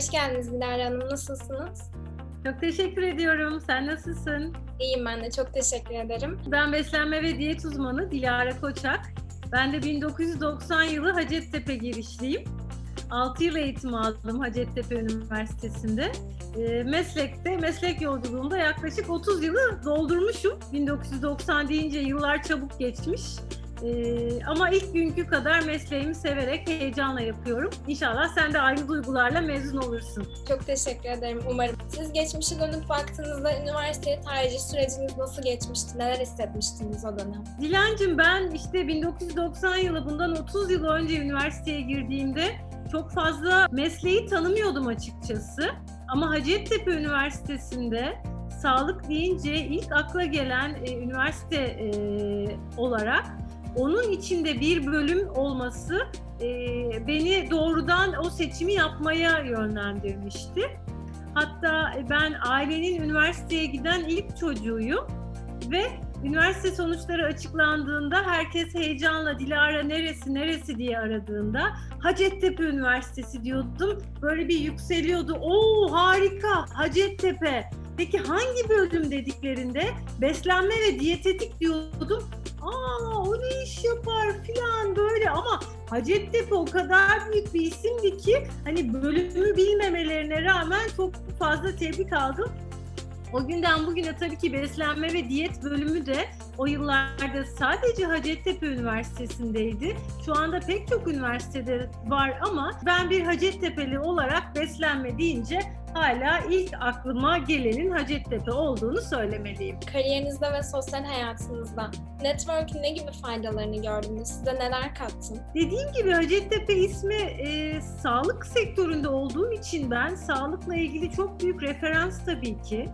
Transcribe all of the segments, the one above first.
Hoş geldiniz Dilara Hanım. Nasılsınız? Çok teşekkür ediyorum. Sen nasılsın? İyiyim ben de. Çok teşekkür ederim. Ben beslenme ve diyet uzmanı Dilara Koçak. Ben de 1990 yılı Hacettepe girişliyim. 6 yıl eğitim aldım Hacettepe Üniversitesi'nde. E, meslekte, meslek yolculuğumda yaklaşık 30 yılı doldurmuşum. 1990 deyince yıllar çabuk geçmiş. Ee, ama ilk günkü kadar mesleğimi severek, heyecanla yapıyorum. İnşallah sen de aynı duygularla mezun olursun. Çok teşekkür ederim umarım. Siz geçmişe dönüp baktığınızda üniversiteye tercih süreciniz nasıl geçmişti? Neler hissetmiştiniz o dönem? Dilancım ben işte 1990 yılı bundan 30 yıl önce üniversiteye girdiğimde çok fazla mesleği tanımıyordum açıkçası. Ama Hacettepe Üniversitesi'nde sağlık deyince ilk akla gelen e, üniversite e, olarak onun içinde bir bölüm olması e, beni doğrudan o seçimi yapmaya yönlendirmişti. Hatta ben ailenin üniversiteye giden ilk çocuğuyum ve üniversite sonuçları açıklandığında herkes heyecanla Dilara neresi neresi diye aradığında Hacettepe Üniversitesi diyordum. Böyle bir yükseliyordu. Oo harika Hacettepe. Peki hangi bölüm dediklerinde beslenme ve diyetetik diyordum. Aa o ne iş yapar filan böyle ama Hacettepe o kadar büyük bir isimdi ki hani bölümü bilmemelerine rağmen çok fazla tebrik aldım. O günden bugüne tabii ki beslenme ve diyet bölümü de o yıllarda sadece Hacettepe Üniversitesi'ndeydi. Şu anda pek çok üniversitede var ama ben bir Hacettepe'li olarak beslenme deyince hala ilk aklıma gelenin Hacettepe olduğunu söylemeliyim. Kariyerinizde ve sosyal hayatınızda network'ün ne gibi faydalarını gördünüz? Size neler kattı? Dediğim gibi Hacettepe ismi e, sağlık sektöründe olduğum için ben sağlıkla ilgili çok büyük referans tabii ki.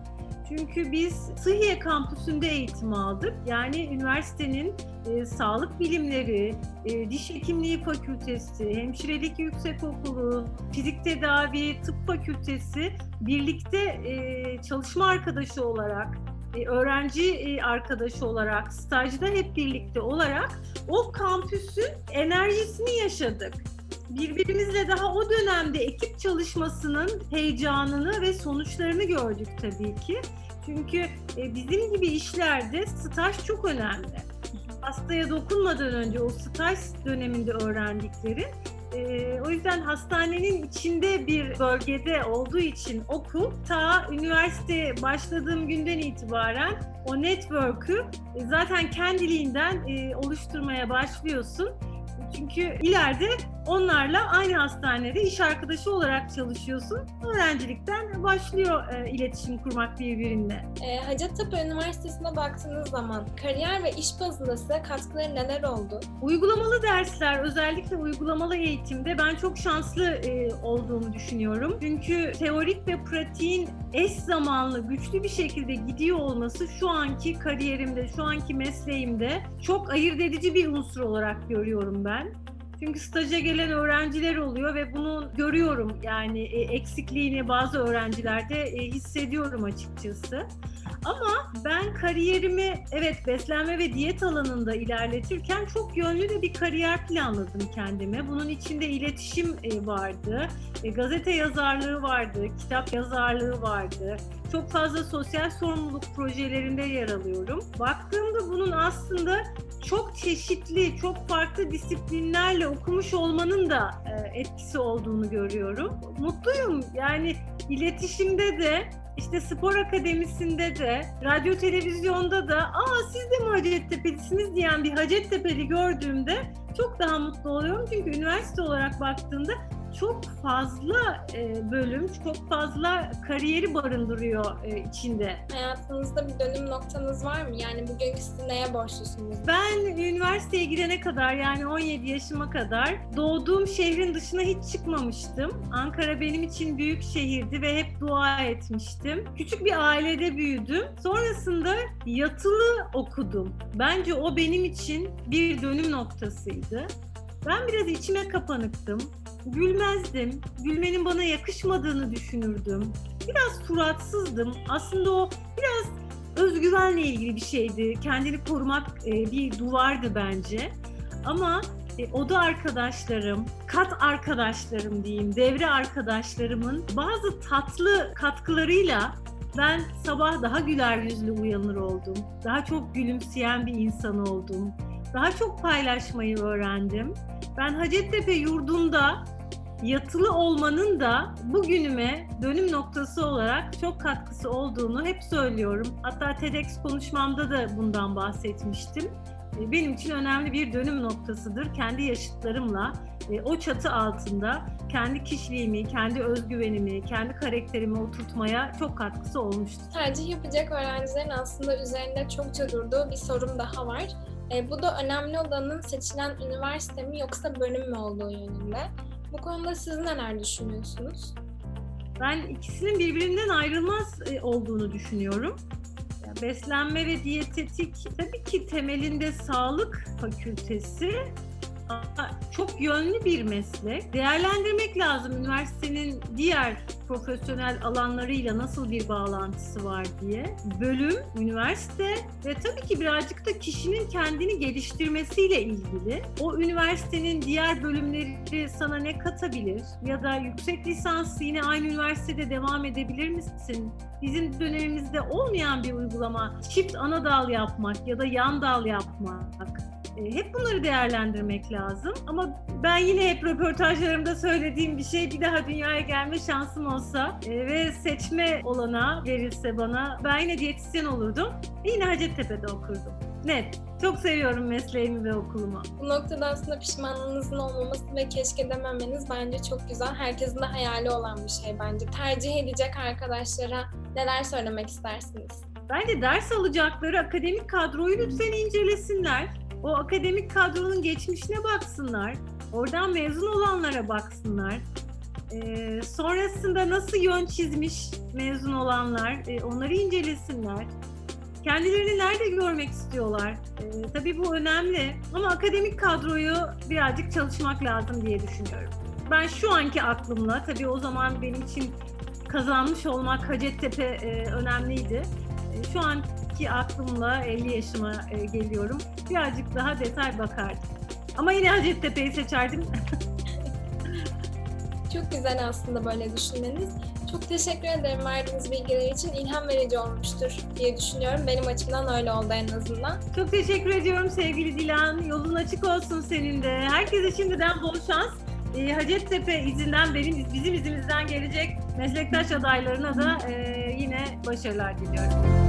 Çünkü biz Sıhhiye kampüsünde eğitim aldık. Yani üniversitenin e, sağlık bilimleri, e, diş hekimliği fakültesi, hemşirelik yüksekokulu, fizik tedavi, tıp fakültesi birlikte e, çalışma arkadaşı olarak, e, öğrenci e, arkadaşı olarak, stajda hep birlikte olarak o kampüsün enerjisini yaşadık birbirimizle daha o dönemde ekip çalışmasının heyecanını ve sonuçlarını gördük tabii ki. Çünkü e, bizim gibi işlerde staj çok önemli. Hastaya dokunmadan önce o staj döneminde öğrendikleri. E, o yüzden hastanenin içinde bir bölgede olduğu için okul ta üniversite başladığım günden itibaren o network'ü e, zaten kendiliğinden oluşturmaya başlıyorsun. Çünkü ileride onlarla aynı hastanede iş arkadaşı olarak çalışıyorsun. Öğrencilikten başlıyor e, iletişim kurmak birbirine. E, Hacettepe Üniversitesi'ne baktığınız zaman kariyer ve iş bazında size katkıları neler oldu? Uygulamalı dersler, özellikle uygulamalı eğitimde ben çok şanslı e, olduğumu düşünüyorum. Çünkü teorik ve pratiğin eş zamanlı, güçlü bir şekilde gidiyor olması şu anki kariyerimde, şu anki mesleğimde çok ayırt edici bir unsur olarak görüyorum ben. Çünkü staja gelen öğrenciler oluyor ve bunu görüyorum yani e, eksikliğini bazı öğrencilerde e, hissediyorum açıkçası. Ama ben kariyerimi evet beslenme ve diyet alanında ilerletirken çok yönlü de bir kariyer planladım kendime. Bunun içinde iletişim e, vardı, gazete yazarlığı vardı, kitap yazarlığı vardı. Çok fazla sosyal sorumluluk projelerinde yer alıyorum. Baktığımda bunun aslında çok çeşitli, çok farklı disiplinlerle okumuş olmanın da e, etkisi olduğunu görüyorum. Mutluyum. Yani iletişimde de işte spor akademisinde de, radyo televizyonda da aa siz de mi Hacettepe'lisiniz diyen bir Hacettepe'li gördüğümde çok daha mutlu oluyorum. Çünkü üniversite olarak baktığımda çok fazla e, bölüm, çok fazla kariyeri barındırıyor e, içinde. Hayatınızda bir dönüm noktanız var mı? Yani bugünkü siz neye borçlusunuz? Ben üniversiteye girene kadar yani 17 yaşıma kadar doğduğum şehrin dışına hiç çıkmamıştım. Ankara benim için büyük şehirdi ve hep dua etmiştim. Küçük bir ailede büyüdüm. Sonrasında yatılı okudum. Bence o benim için bir dönüm noktasıydı. Ben biraz içime kapanıktım. Gülmezdim. Gülmenin bana yakışmadığını düşünürdüm. Biraz suratsızdım. Aslında o biraz özgüvenle ilgili bir şeydi. Kendini korumak e, bir duvardı bence. Ama e, oda arkadaşlarım, kat arkadaşlarım diyeyim, devre arkadaşlarımın bazı tatlı katkılarıyla ben sabah daha güler yüzlü uyanır oldum. Daha çok gülümseyen bir insan oldum. Daha çok paylaşmayı öğrendim. Ben Hacettepe yurdunda yatılı olmanın da bugünüme dönüm noktası olarak çok katkısı olduğunu hep söylüyorum. Hatta TEDx konuşmamda da bundan bahsetmiştim. E, Benim için önemli bir dönüm noktasıdır. Kendi yaşıtlarımla e, o çatı altında kendi kişiliğimi, kendi özgüvenimi, kendi karakterimi oturtmaya çok katkısı olmuştur. Tercih yapacak öğrencilerin aslında üzerinde çokça durduğu bir sorum daha var. E, bu da önemli olanın seçilen üniversite mi yoksa bölüm mü olduğu yönünde. Bu konuda siz neler düşünüyorsunuz? Ben ikisinin birbirinden ayrılmaz e, olduğunu düşünüyorum. Beslenme ve diyetetik tabii ki temelinde sağlık fakültesi çok yönlü bir meslek. Değerlendirmek lazım üniversitenin diğer profesyonel alanlarıyla nasıl bir bağlantısı var diye. Bölüm, üniversite ve tabii ki birazcık da kişinin kendini geliştirmesiyle ilgili. O üniversitenin diğer bölümleri sana ne katabilir? Ya da yüksek lisans yine aynı üniversitede devam edebilir misin? Bizim dönemimizde olmayan bir uygulama, çift ana dal yapmak ya da yan dal yapmak. E, Hep bunları değerlendirmek lazım. Ama ben yine hep röportajlarımda söylediğim bir şey bir daha dünyaya gelme şansım olsa e, ve seçme olana verilse bana ben yine diyetisyen olurdum. ve Yine Hacettepe'de okurdum. Net. Çok seviyorum mesleğimi ve okulumu. Bu noktada aslında pişmanlığınızın olmaması ve keşke dememeniz bence çok güzel. Herkesin de hayali olan bir şey bence. Tercih edecek arkadaşlara neler söylemek istersiniz? Bence ders alacakları akademik kadroyu lütfen incelesinler. O akademik kadronun geçmişine baksınlar. Oradan mezun olanlara baksınlar. Ee, sonrasında nasıl yön çizmiş mezun olanlar, e, onları incelesinler. Kendilerini nerede görmek istiyorlar? Ee, tabii bu önemli ama akademik kadroyu birazcık çalışmak lazım diye düşünüyorum. Ben şu anki aklımla, tabii o zaman benim için kazanmış olmak Hacettepe e, önemliydi. Şu anki aklımla 50 yaşıma e, geliyorum. Birazcık daha detay bakardım. Ama yine Hacettepe'yi seçerdim. Çok güzel aslında böyle düşünmeniz. Çok teşekkür ederim verdiğiniz bilgiler için. ilham verici olmuştur diye düşünüyorum. Benim açımdan öyle oldu en azından. Çok teşekkür ediyorum sevgili Dilan. Yolun açık olsun senin de. Herkese şimdiden bol şans. E, Hacettepe izinden benim bizim izimizden gelecek meslektaş adaylarına da e, yine başarılar diliyorum.